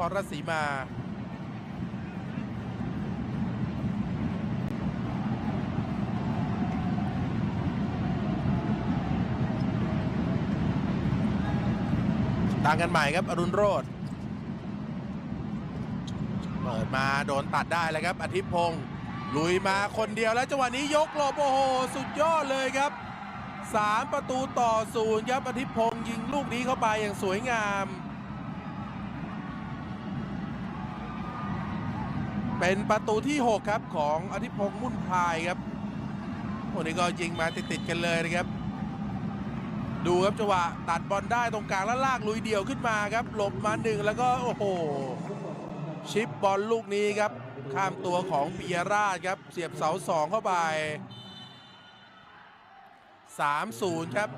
ครราชสีมา ต่างกันใหม่ครับอรุณโรธเปิดมาโดนตัดได้แล้วครับอาทิตย์พงศ์ลุยมาคนเดียวแล้วจังหวะนี้ยกหลบโอ้โห สุดยอดเลยครับ 3 ประตูต่อศูนย์ครับอาทิตย์พงศ์ยิงลูกนี้เข้าไปอย่างสวยงาม เป็นประตูที่ 6 ครับของอาทิพงศ์มุ่นพายครับวันนี้ก็ยิงมาติดๆกันเลยนะครับ ดูครับจังหวะตัดบอลได้ตรงกลางแล้วลากลุยเดี่ยวขึ้นมาครับหลบมาหนึ่งแล้วก็โอ้โหชิปบอลลูกนี้ครับ ข้ามตัวของปิยราชครับ เสียบเสาสองเข้าไป 3-0 ครับ